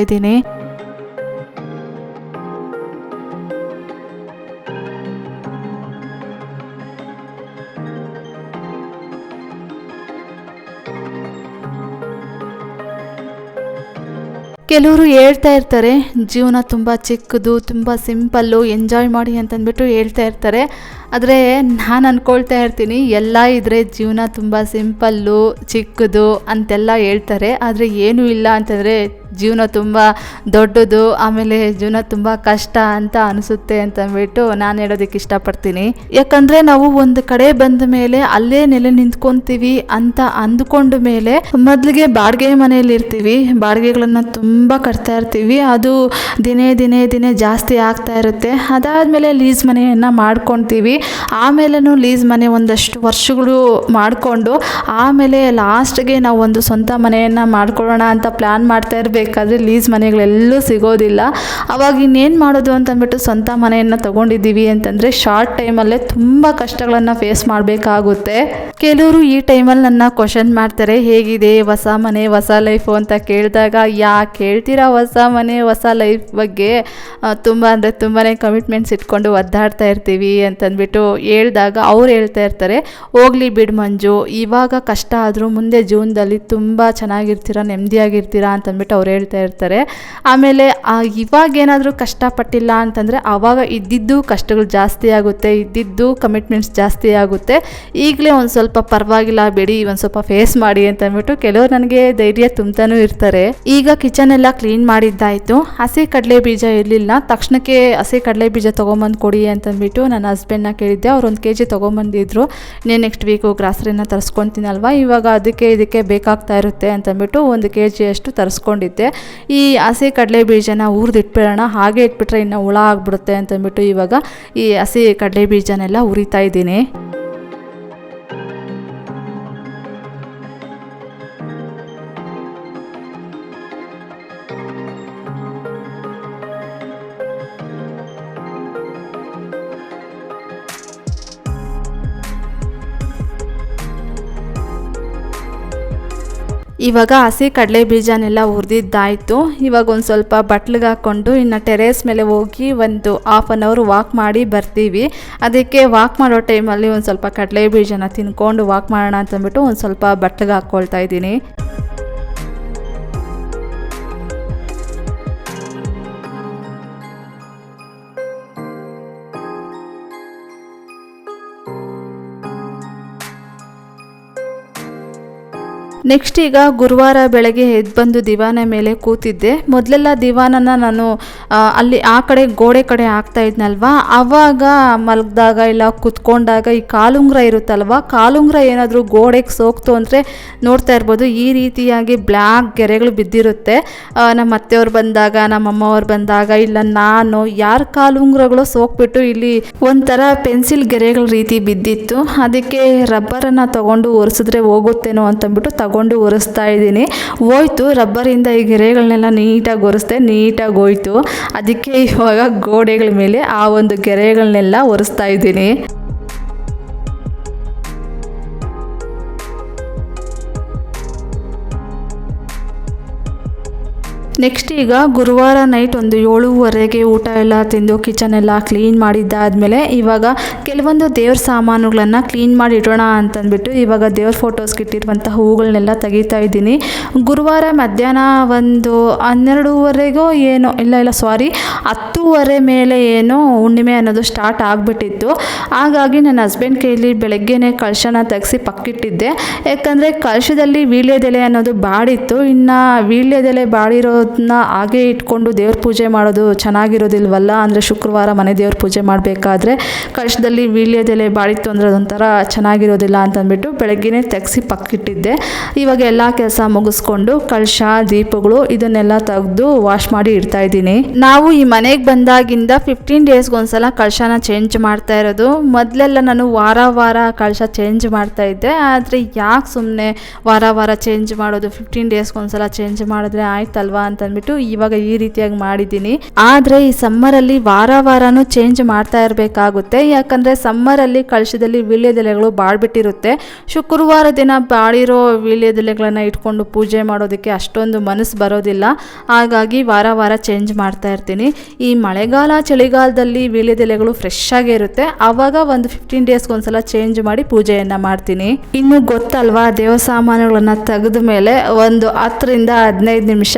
ಕೆಲವರು ಹೇಳ್ತಾ ಇರ್ತಾರೆ ಜೀವನ ತುಂಬ ಚಿಕ್ಕದು ತುಂಬ ಸಿಂಪಲ್ಲು ಎಂಜಾಯ್ ಮಾಡಿ ಅಂತಂದ್ಬಿಟ್ಟು ಹೇಳ್ತಾ ಇರ್ತಾರೆ. ಆದರೆ ನಾನು ಅಂದ್ಕೊಳ್ತಾ ಇರ್ತೀನಿ, ಎಲ್ಲ ಇದ್ದರೆ ಜೀವನ ತುಂಬ ಸಿಂಪಲ್ಲು, ಚಿಕ್ಕದು ಅಂತೆಲ್ಲ ಹೇಳ್ತಾರೆ, ಆದರೆ ಏನೂ ಇಲ್ಲ ಅಂತಂದರೆ ಜೀವನ ತುಂಬ ದೊಡ್ಡದು, ಆಮೇಲೆ ಜೀವನ ತುಂಬ ಕಷ್ಟ ಅಂತ ಅನಿಸುತ್ತೆ ಅಂತಂದ್ಬಿಟ್ಟು ನಾನು ಹೇಳೋದಕ್ಕೆ ಇಷ್ಟಪಡ್ತೀನಿ. ಯಾಕಂದರೆ ನಾವು ಒಂದು ಕಡೆ ಬಂದ ಮೇಲೆ ಅಲ್ಲೇ ನೆಲೆ ನಿಂತ್ಕೊಂತೀವಿ ಅಂತ ಅಂದ್ಕೊಂಡ ಮೇಲೆ ಮೊದಲಿಗೆ ಬಾಡಿಗೆ ಮನೆಯಲ್ಲಿ ಇರ್ತೀವಿ, ಬಾಡಿಗೆಗಳನ್ನು ತುಂಬ ಕಟ್ತಾ ಇರ್ತೀವಿ, ಅದು ದಿನೇ ದಿನೇ ದಿನೇ ಜಾಸ್ತಿ ಆಗ್ತಾ ಇರುತ್ತೆ. ಅದಾದಮೇಲೆ ಲೀಸ್ ಮನೆಯನ್ನು ಮಾಡ್ಕೊತೀವಿ. ಆಮೇಲೂ ಲೀಸ್ ಮನೆ ಒಂದಷ್ಟು ವರ್ಷಗಳು ಮಾಡಿಕೊಂಡು ಆಮೇಲೆ ಲಾಸ್ಟ್ಗೆ ನಾವು ಒಂದು ಸ್ವಂತ ಮನೆಯನ್ನು ಮಾಡ್ಕೊಳ್ಳೋಣ ಅಂತ ಪ್ಲ್ಯಾನ್ ಮಾಡ್ತಾ ಇರಬೇಕಾದ್ರೆ ಲೀಸ್ ಮನೆಗಳೆಲ್ಲೂ ಸಿಗೋದಿಲ್ಲ. ಅವಾಗ ಇನ್ನೇನು ಮಾಡೋದು ಅಂತಂದ್ಬಿಟ್ಟು ಸ್ವಂತ ಮನೆಯನ್ನು ತಗೊಂಡಿದ್ದೀವಿ ಅಂತಂದರೆ ಶಾರ್ಟ್ ಟೈಮಲ್ಲೇ ತುಂಬ ಕಷ್ಟಗಳನ್ನು ಫೇಸ್ ಮಾಡಬೇಕಾಗುತ್ತೆ. ಕೆಲವರು ಈ ಟೈಮಲ್ಲಿ ನನ್ನ ಕ್ವಶನ್ ಮಾಡ್ತಾರೆ, ಹೇಗಿದೆ ಹೊಸ ಮನೆ, ಹೊಸ ಲೈಫು? ಅಂತ ಕೇಳಿದಾಗ ಯಾಕೆ ಹೇಳ್ತೀರಾ ಹೊಸ ಮನೆ, ಹೊಸ ಲೈಫ್ ಬಗ್ಗೆ? ತುಂಬ ಅಂದರೆ ತುಂಬಾ ಕಮಿಟ್ಮೆಂಟ್ಸ್ ಇಟ್ಕೊಂಡು ಒದ್ದಾಡ್ತಾ ಇರ್ತೀವಿ ಅಂತಂದ್ಬಿಟ್ಟು ಅಂತಂದ್ಬಿಟ್ಟು ಹೇಳ್ದಾಗ ಅವ್ರು ಹೇಳ್ತಾ ಇರ್ತಾರೆ ಹೋಗ್ಲಿ ಬಿಡು ಮಂಜು ಇವಾಗ ಕಷ್ಟ ಆದರೂ ಮುಂದೆ ಜೀವನದಲ್ಲಿ ತುಂಬ ಚೆನ್ನಾಗಿರ್ತೀರ ನೆಮ್ಮದಿಯಾಗಿರ್ತೀರಾ ಅಂತಂದ್ಬಿಟ್ಟು ಅವ್ರು ಹೇಳ್ತಾ ಇರ್ತಾರೆ. ಆಮೇಲೆ ಆ, ಇವಾಗ ಏನಾದರೂ ಕಷ್ಟಪಟ್ಟಿಲ್ಲ ಅಂತಂದರೆ ಆವಾಗ ಇದ್ದಿದ್ದು ಕಷ್ಟಗಳು ಜಾಸ್ತಿ ಆಗುತ್ತೆ ಇದ್ದಿದ್ದು ಕಮಿಟ್ಮೆಂಟ್ಸ್ ಜಾಸ್ತಿ ಆಗುತ್ತೆ. ಈಗಲೇ ಒಂದು ಸ್ವಲ್ಪ ಪರವಾಗಿಲ್ಲ ಬಿಡಿ ಒಂದು ಸ್ವಲ್ಪ ಫೇಸ್ ಮಾಡಿ ಅಂತ ಅಂದ್ಬಿಟ್ಟು ಕೆಲವರು ನನಗೆ ಧೈರ್ಯ ತುಂಬತಾನೂ ಇರ್ತಾರೆ. ಈಗ ಕಿಚನ್ ಎಲ್ಲ ಕ್ಲೀನ್ ಮಾಡಿದ್ದಾಯಿತು. ಹಸಿ ಕಡಲೆ ಬೀಜ ಇರಲಿಲ್ಲ ತಕ್ಷಣಕ್ಕೆ ಹಸಿ ಕಡಲೆ ಬೀಜ ತೊಗೊಂಬಂದು ಕೊಡಿ ಅಂತಂದ್ಬಿಟ್ಟು ನನ್ನ ಹಸ್ಬೆಂಡ್ನ ಕೇಳಿದ್ದೆ ಅವ್ರು ಒಂದು ಕೆ ಜಿ ತೊಗೊಂಬಂದಿದ್ರು. ನೀನು ನೆಕ್ಸ್ಟ್ ವೀಕು ಗ್ರಾಸರಿನ ತರಿಸ್ಕೊತೀನಲ್ವ? ಇವಾಗ ಅದಕ್ಕೆ ಇದಕ್ಕೆ ಬೇಕಾಗ್ತಾ ಇರುತ್ತೆ ಅಂತಂದ್ಬಿಟ್ಟು ಒಂದು ಕೆ ಜಿಯಷ್ಟು ತರಿಸ್ಕೊಂಡಿದ್ದೆ. ಈ ಹಸಿ ಕಡಲೆ ಬೀಜನ ಹುರಿದಿಟ್ಬಿಡೋಣ ಹಾಗೆ ಇಟ್ಬಿಟ್ರೆ ಇನ್ನು ಹುಳ ಆಗ್ಬಿಡುತ್ತೆ ಅಂತಂದ್ಬಿಟ್ಟು ಇವಾಗ ಈ ಹಸಿ ಕಡಲೆ ಬೀಜನೆಲ್ಲ ಹುರಿತಾ ಇದ್ದೀನಿ. ಇವಾಗ ಹಸಿ ಕಡಲೆ ಬೀಜನೆಲ್ಲ ಹುರಿದಿದ್ದಾಯಿತು. ಇವಾಗ ಒಂದು ಸ್ವಲ್ಪ ಬಟ್ಲಿಗೆ ಹಾಕ್ಕೊಂಡು ಇನ್ನು ಟೆರೇಸ್ ಮೇಲೆ ಹೋಗಿ ಒಂದು ಹಾಫ್ ಆನ್ ಅವರ್ ವಾಕ್ ಮಾಡಿ ಬರ್ತೀವಿ. ಅದಕ್ಕೆ ವಾಕ್ ಮಾಡೋ ಟೈಮಲ್ಲಿ ಒಂದು ಸ್ವಲ್ಪ ಕಡಲೆ ಬೀಜನ ತಿನ್ಕೊಂಡು ವಾಕ್ ಮಾಡೋಣ ಅಂತಂದ್ಬಿಟ್ಟು ಒಂದು ಸ್ವಲ್ಪ ಬಟ್ಲಿಗೆ ಹಾಕ್ಕೊಳ್ತಾ ಇದ್ದೀನಿ. ನೆಕ್ಸ್ಟ್ ಈಗ ಗುರುವಾರ ಬೆಳಗ್ಗೆ ಎದ್ದು ಬಂದು ದಿವಾನ ಮೇಲೆ ಕೂತಿದ್ದೆ. ಮೊದಲೆಲ್ಲ ದಿವಾನನ ನಾನು ಅಲ್ಲಿ ಆ ಕಡೆ ಗೋಡೆ ಕಡೆ ಹಾಕ್ತಾ ಇದ್ನಲ್ವಾ? ಆವಾಗ ಮಲಗಿದಾಗ ಇಲ್ಲ ಕುತ್ಕೊಂಡಾಗ ಈ ಕಾಲುಂಗ್ರ ಇರುತ್ತಲ್ವ? ಕಾಲುಂಗ್ರ ಏನಾದರೂ ಗೋಡೆಗೆ ಸೋಕ್ತು ಅಂದರೆ ನೋಡ್ತಾ ಇರ್ಬೋದು. ಈ ರೀತಿಯಾಗಿ ಬ್ಲ್ಯಾಕ್ ಗೆರೆಗಳು ಬಿದ್ದಿರುತ್ತೆ. ನಮ್ಮ ಅತ್ತೆಯವ್ರು ಬಂದಾಗ, ನಮ್ಮ ಅಮ್ಮವ್ರು ಬಂದಾಗ, ಇಲ್ಲ ನಾನು, ಯಾರ ಕಾಲುಂಗ್ರಗಳು ಸೋಕ್ಬಿಟ್ಟು ಇಲ್ಲಿ ಒಂಥರ ಪೆನ್ಸಿಲ್ ಗೆರೆಗಳ ರೀತಿ ಬಿದ್ದಿತ್ತು. ಅದಕ್ಕೆ ರಬ್ಬರನ್ನು ತಗೊಂಡು ಒರೆಸಿದ್ರೆ ಹೋಗುತ್ತೇನೋ ಅಂತಂದ್ಬಿಟ್ಟು ತಗೊಂಡು ಒರೆಸ್ತಾ ಇದ್ದೀನಿ. ಹೋಯ್ತು, ರಬ್ಬರಿಂದ ಈ ಗೆರೆಗಳನ್ನೆಲ್ಲ ನೀಟಾಗಿ ಒರೆಸ್ದೆ, ನೀಟಾಗಿ ಹೋಯ್ತು. ಅದಕ್ಕೆ ಇವಾಗ ಗೋಡೆಗಳ ಮೇಲೆ ಆ ಒಂದು ಗೆರೆಗಳನ್ನೆಲ್ಲ ಒರೆಸ್ತಾ ಇದ್ದೀನಿ. ನೆಕ್ಸ್ಟ್ ಈಗ ಗುರುವಾರ ನೈಟ್ ಒಂದು ಏಳುವರೆಗೆ ಊಟ ಎಲ್ಲ ತಿಂದು ಕಿಚನ್ ಎಲ್ಲ ಕ್ಲೀನ್ ಮಾಡಿದ್ದಾದಮೇಲೆ ಇವಾಗ ಕೆಲವೊಂದು ದೇವ್ರ ಸಾಮಾನುಗಳನ್ನು ಕ್ಲೀನ್ ಮಾಡಿ ಇಡೋಣ ಅಂತಂದ್ಬಿಟ್ಟು ಇವಾಗ ದೇವ್ರ ಫೋಟೋಸ್ಗೆ ಇಟ್ಟಿರುವಂಥ ಹೂಗಳನ್ನೆಲ್ಲ ತೆಗಿತಾ ಇದ್ದೀನಿ. ಗುರುವಾರ ಮಧ್ಯಾಹ್ನ ಒಂದು ಹನ್ನೆರಡೂವರೆಗೋ ಏನೋ, ಇಲ್ಲ ಇಲ್ಲ ಸಾರಿ ಹತ್ತೂವರೆ ಮೇಲೆ ಏನೋ ಹುಣ್ಣಿಮೆ ಅನ್ನೋದು ಸ್ಟಾರ್ಟ್ ಆಗಿಬಿಟ್ಟಿತ್ತು. ಹಾಗಾಗಿ ನನ್ನ ಹಸ್ಬೆಂಡ್ ಕೈಲಿ ಬೆಳಗ್ಗೆನೇ ಕಳಶನ ತೆಗೆಸಿ ಪಕ್ಕಿಟ್ಟಿದ್ದೆ. ಯಾಕಂದರೆ ಕಳಶದಲ್ಲಿ ವೀಳ್ಯದೆಲೆ ಅನ್ನೋದು ಬಾಡಿತ್ತು. ಇನ್ನು ವೀಳ್ಯದೆಲೆ ಬಾಡಿರೋದನ್ನ ಹಾಗೆ ಇಟ್ಕೊಂಡು ದೇವ್ರ ಪೂಜೆ ಮಾಡೋದು ಚೆನ್ನಾಗಿರೋದಿಲ್ವಲ್ಲ? ಅಂದರೆ ಶುಕ್ರವಾರ ಮನೆ ದೇವ್ರ ಪೂಜೆ ಮಾಡಬೇಕಾದ್ರೆ ಕಳಶದಲ್ಲಿ ವೀಳ್ಯದೆಲೆ ಬಾಳಿತ್ತು ಅಂದರೆ ಅದೊಂಥರ ಚೆನ್ನಾಗಿರೋದಿಲ್ಲ ಅಂತಂದ್ಬಿಟ್ಟು ಬೆಳಗ್ಗೆನೇ ತೆಗೆಸಿ ಪಕ್ಕಿಟ್ಟಿದ್ದೆ. ಇವಾಗ ಎಲ್ಲ ಕೆಲಸ ಮುಗಿಸ್ಕೊಂಡು ಕಳಶ ದೀಪಗಳು ಇದನ್ನೆಲ್ಲ ತೆಗೆದು ವಾಶ್ ಮಾಡಿ ಇಡ್ತಾ ಇದ್ದೀನಿ. ನಾವು ಈ ಮನೆಗೆ ಬಂದಾಗಿಂದ ಫಿಫ್ಟೀನ್ ಡೇಸ್ಗೆ ಒಂದ್ಸಲ ಕಳಶನ ಚೇಂಜ್ ಮಾಡ್ತಾ ಇರೋದು. ಮೊದಲೆಲ್ಲ ನಾನು ವಾರ ವಾರ ಕಳಶ ಚೇಂಜ್ ಮಾಡ್ತಾ ಇದ್ದೆ. ಆದರೆ ಯಾಕೆ ಸುಮ್ಮನೆ ವಾರ ವಾರ ಚೇಂಜ್ ಮಾಡೋದು? ಫಿಫ್ಟೀನ್ ಡೇಸ್ಗೆ ಒಂದ್ಸಲ ಚೇಂಜ್ ಮಾಡಿದ್ರೆ ಆಯ್ತಲ್ವಾ ಅಂತಂದ್ಬಿಟ್ಟು ಇವಾಗ ಈ ರೀತಿಯಾಗಿ ಮಾಡಿದ್ದೀನಿ. ಆದರೆ ಈ ಸಮ್ಮರಲ್ಲಿ ವಾರ ವಾರನೂ ಚೇಂಜ್ ಮಾಡ್ತಾ ಇರಬೇಕಾಗುತ್ತೆ. ಯಾಕಂದರೆ ಸಮ್ಮರಲ್ಲಿ ಕಳಶದಲ್ಲಿ ವೀಳ್ಯದೆಲೆಗಳು ಬಾಳ್ಬಿಟ್ಟಿರುತ್ತೆ. ಶುಕ್ರವಾರ ದಿನ ಬಾಳಿರೋ ವೀಳ್ಯದೆಲೆಗಳನ್ನ ಇಟ್ಕೊಂಡು ಪೂಜೆ ಮಾಡೋದಕ್ಕೆ ಅಷ್ಟೊಂದು ಮನಸ್ಸು ಬರೋದಿಲ್ಲ. ಹಾಗಾಗಿ ವಾರ ವಾರ ಚೇಂಜ್ ಮಾಡ್ತಾ ಇರ್ತೀನಿ. ಈ ಮಳೆಗಾಲ ಚಳಿಗಾಲದಲ್ಲಿ ವೀಳ್ಯದೆಲೆಗಳು ಫ್ರೆಶ್ ಆಗೇ ಇರುತ್ತೆ. ಆವಾಗ ಒಂದು ಫಿಫ್ಟೀನ್ ಡೇಸ್ಗೆ ಒಂದ್ಸಲ ಚೇಂಜ್ ಮಾಡಿ ಪೂಜೆಯನ್ನು ಮಾಡ್ತೀನಿ. ಇನ್ನು ಗೊತ್ತಲ್ವಾ ದೇವ ಸಾಮಾನುಗಳನ್ನ ತೆಗೆದ ಮೇಲೆ ಒಂದು ಹತ್ತರಿಂದ ಹದಿನೈದು ನಿಮಿಷ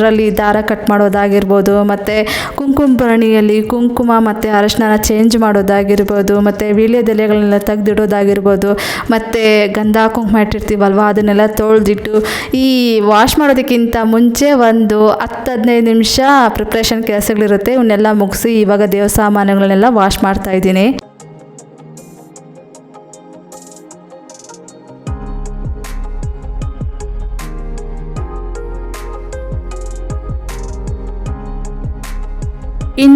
ಅದರಲ್ಲಿ ದಾರ ಕಟ್ ಮಾಡೋದಾಗಿರ್ಬೋದು, ಮತ್ತು ಕುಂಕುಮ ಭರಣಿಯಲ್ಲಿ ಕುಂಕುಮ ಮತ್ತು ಅರಶಿನ ಚೇಂಜ್ ಮಾಡೋದಾಗಿರ್ಬೋದು, ಮತ್ತು ವೀಳ್ಯದೆಲೆಗಳನ್ನೆಲ್ಲ ತೆಗೆದಿಡೋದಾಗಿರ್ಬೋದು, ಮತ್ತು ಗಂಧ ಕುಂಕುಮ ಇಟ್ಟಿರ್ತೀವಲ್ವ, ಅದನ್ನೆಲ್ಲ ತೊಳೆದಿಟ್ಟು ಈ ವಾಶ್ ಮಾಡೋದಕ್ಕಿಂತ ಮುಂಚೆ ಒಂದು ಹತ್ತು ಹದಿನೈದು ನಿಮಿಷ ಪ್ರಿಪ್ರೇಷನ್ ಕೆಲಸಗಳಿರುತ್ತೆ, ಇವನ್ನೆಲ್ಲ ಮುಗಿಸಿ ಇವಾಗ ದೇವ ಸಾಮಾನುಗಳನ್ನೆಲ್ಲ ವಾಶ್ ಮಾಡ್ತಾ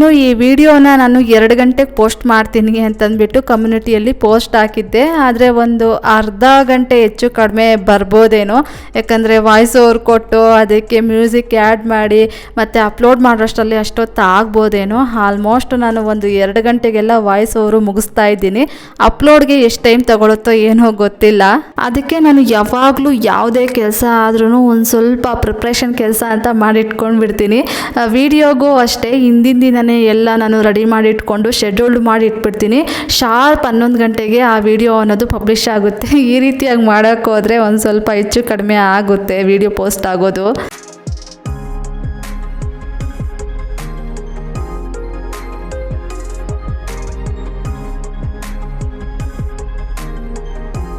ಇನ್ನು ಈ ವಿಡಿಯೋನ ನಾನು ಎರಡು ಗಂಟೆಗೆ ಪೋಸ್ಟ್ ಮಾಡ್ತೀನಿ ಅಂತಂದ್ಬಿಟ್ಟು ಕಮ್ಯುನಿಟಿಯಲ್ಲಿ ಪೋಸ್ಟ್ ಹಾಕಿದ್ದೆ. ಆದರೆ ಒಂದು ಅರ್ಧ ಗಂಟೆ ಹೆಚ್ಚು ಕಡಿಮೆ ಬರ್ಬೋದೇನೋ. ಯಾಕಂದರೆ ವಾಯ್ಸ್ ಓವರ್ ಕೊಟ್ಟು ಅದಕ್ಕೆ ಮ್ಯೂಸಿಕ್ ಆ್ಯಡ್ ಮಾಡಿ ಮತ್ತು ಅಪ್ಲೋಡ್ ಮಾಡೋಷ್ಟರಲ್ಲಿ ಅಷ್ಟೊತ್ತು ಆಗ್ಬೋದೇನೋ. ಆಲ್ಮೋಸ್ಟ್ ನಾನು ಒಂದು ಎರಡು ಗಂಟೆಗೆಲ್ಲ ವಾಯ್ಸ್ ಓವರು ಮುಗಿಸ್ತಾ ಇದ್ದೀನಿ. ಅಪ್ಲೋಡ್ಗೆ ಎಷ್ಟು ಟೈಮ್ ತಗೊಳುತ್ತೋ ಏನೋ ಗೊತ್ತಿಲ್ಲ. ಅದಕ್ಕೆ ನಾನು ಯಾವಾಗಲೂ ಯಾವುದೇ ಕೆಲಸ ಆದ್ರೂ ಒಂದು ಸ್ವಲ್ಪ ಪ್ರಿಪ್ರೇಷನ್ ಕೆಲಸ ಅಂತ ಮಾಡಿಟ್ಕೊಂಡು ಬಿಡ್ತೀನಿ ವಿಡಿಯೋಗೂ ಅಷ್ಟೇ. ಹಿಂದಿನ ದಿನ ಎಲ್ಲ ನಾನು ರೆಡಿ ಮಾಡಿ ಇಟ್ಕೊಂಡು ಶೆಡ್ಯೂಲ್ಡ್ ಮಾಡಿ ಇಟ್ಬಿಡ್ತೀನಿ ಶಾರ್ಪ್ ಹನ್ನೊಂದು ಗಂಟೆಗೆ ಆ ವಿಡಿಯೋ ಅನ್ನೋದು ಪಬ್ಲಿಷ್ ಆಗುತ್ತೆ. ಈ ರೀತಿಯಾಗಿ ಮಾಡೋಕ್ಕೋದ್ರೆ ಒಂದು ಸ್ವಲ್ಪ ಹೆಚ್ಚು ಕಡಿಮೆ ಆಗುತ್ತೆ ವಿಡಿಯೋ ಪೋಸ್ಟ್ ಆಗೋದು.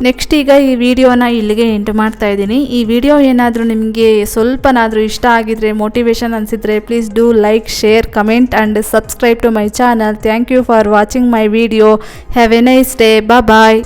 ನೆಕ್ಸ್ಟ್ ಈಗ ಈ ವಿಡಿಯೋನ ಇಲ್ಲಿಗೆ ಎಂಟು ಮಾಡ್ತಾ ಇದ್ದೀನಿ. ಈ ವಿಡಿಯೋ ಏನಾದರೂ ನಿಮಗೆ ಸ್ವಲ್ಪನಾದರೂ ಇಷ್ಟ ಆಗಿದ್ರೆ ಮೋಟಿವೇಶನ್ ಅನಿಸಿದ್ರೆ please do like share comment and subscribe to my channel thank you for watching my video have a nice day bye